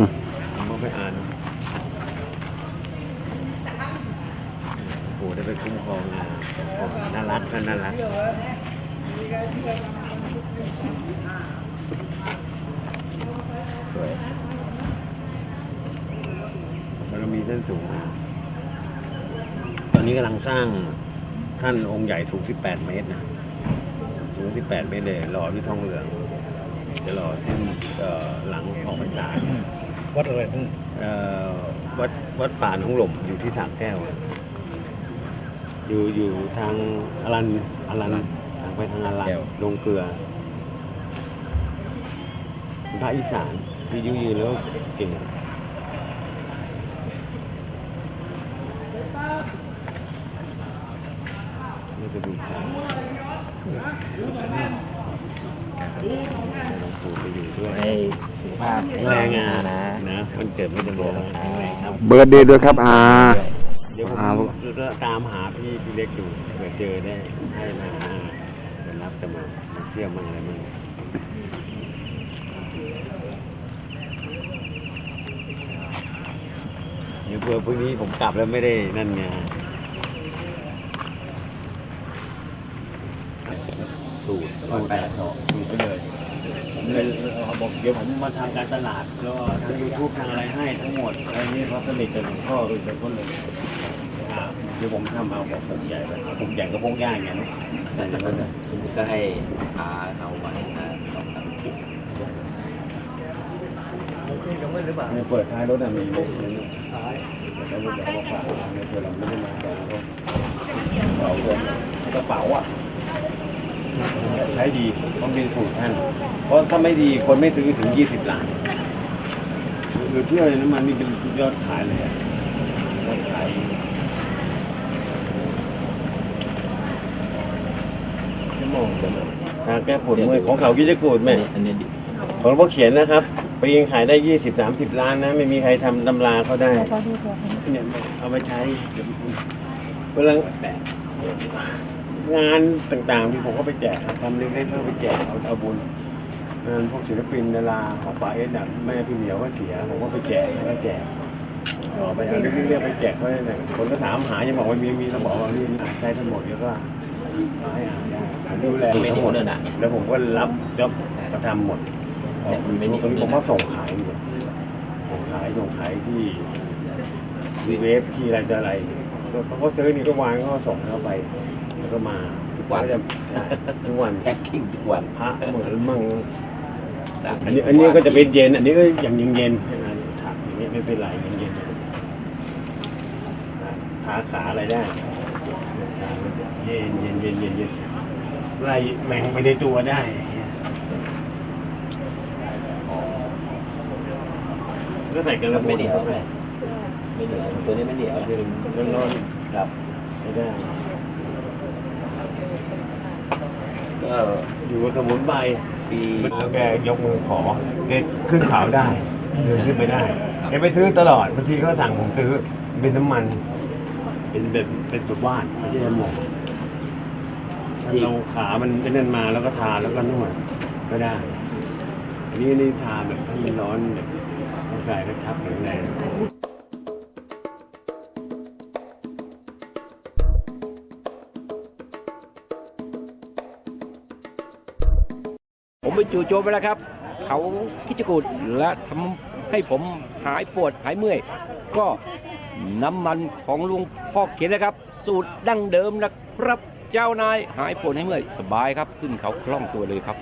อืมผมเอาไปอ่านโอ้โหได้ไปคุ้มครองนะน่ารักท่านน่ารักสวยบารมีท่านสูง ตอนนี้กำลังสร้างท่านองค์ใหญ่สูง 18 เมตรนะ สูง 18 เมตรเลยหล่อด้วยทองเหลืองจะหล่อที่หลังออกพรรษา วัดอะไรนั่นเอ่อวัดวัดป่าหนองหล่มอยู่ที่สามแก้วอะอยู่อยู่ทางอรันอรันทางไปทางอรันลงเกลือเป็นพระอีสานที่ยืนยืนแล้วเก่งนี่จะดูช้าง หลวงปู่ไปอยู่ด้วยให้สุขภาพแรงงานนะนะมันเกิดไม่ได้บอกแข็งแรงครับ เบิร์ดเดย์ด้วยครับอาเดี๋ยวผมจะตามหาพี่พี่เล็กอยู่เผื่อเจอได้ให้มาจะรับจะมามาเที่ยวมั่งอะไรมั่งเดี๋ยวเผื่อพรุ่งนี้ผมกลับแล้วไม่ได้นั่นไงสูตรสูตรแปดสอง บอกเดี๋ยวผมมาทำการตลาดแล้วก็ทางยูทูบทางอะไรให้ทั้งหมดอะไรนี้เพราะสนิทกับหลวงพ่อคือเป็นคนเลยอ่าเดี๋ยวผมทำเอาบอกผมใหญ่ไปผมใหญ่ก็พงย่างอย่างนี้แต่แล้วก็ก็ให้พาเขาไปนะสองสามที่ในเปิดท้ายรถอะมีมุกนึงแล้วรถเราก็ฝากในเพื่อเราไม่ได้มาแต่เราก็เอาตัวกระเป๋าอะ ใช้ดีต้องเป็นสูตรท่าน เพราะถ้าไม่ดีคนไม่ซื้อถึง20ล้านหรือเที่ยวในน้ำมันนี่เป็นยอดขายเลยอะยอดขายชั่วโมงเดียวทางแก้ปวดเมื่อยของเขากิจกูดอัแม่นนี้อันนี้ดิของพ่อเขียนนะครับปียังขายได้ยี่สิบสามสิบล้านนะ ไม่มีใครทำตำราเขาได้เนี่ยเอาไปใช้เวลา งานต่างๆที่ผมก็ไปแจกครับทำเล็กๆเพื่อไปแจกเอาเอาบุญงานพวกศิลปินดาราของป่าเอ็ดอะแม่พี่เหมียวก็เสียผมก็ไปแจกแล้วก็แจกเอาไปเอาเรื่องเรียกไปแจกเขาเนี่ยคนก็ถามหายังบอกว่ามีมีเราบอกว่ามีอ่านใช้ทั้งหมดแล้วก็เอาให้อ่านได้ผมดูแลไม่ทั้ได้งหมดเดินหนักไงแล้วผมก็รับจ็อบมาทำหมดเนี่ยมันไม่มีตรงนี้ผมว่าส่งขายดีกว่าส่งขายส่งขายที่วีเวฟที่อะไรจะอะไร เขาก็ซื้อนี่ก็วางก็ส่งเข้าไป แล้วก็มาทุกวันก็จะทุกวันแพ็คกิ้งทุกวันพระเหมือนมั่งสั่งอันนี้อันนี้ก็จะเป็นเย็น อันนี้ก็อย่างเย็นเย็นๆถักอย่างนี้ไม่เป็นไรเย็นเย็นๆขาขาอะไรได้เย็นเย็นเย็นเย็นเย็นไล่แมงไปในตัวได้ก็ใส่กระไม่ปุกเหนียวเลยไม่เหนียว ตัวนี้ไม่เหนียวดื่มร้อนครับๆไม่ได้ก็อยู่กับสมุนไพรปีแล้วแกยกมือขอแกขึ้นเขาได้เดินขึ้นไปได้แกไปซื้อตลอดบางทีเขาสั่งผมซื้อเป็นน้ำมัน เป็นแบบเป็นสุดว่านไม่ใช่น้ำมันถ้าเราขามันเป็นนั่นมาแล้วก็ทาแล้วก็นวดก็ได้ อันนี้นี่ทาแบบถ้ามันร้อนแบบร่างกายก็ชับแข็งแรง ผมไปจู่โจมไปแล้วครับ เขาคิดจกูดและทำให้ผมหายปวดหายเมื่อย ก็น้ำมันของลุงพ่อเขียนนะครับ สูตรดั้งเดิมนะครับเจ้านายหายปวดหายเมื่อยสบายครับ ขึ้นเขาคล่องตัวเลยครับ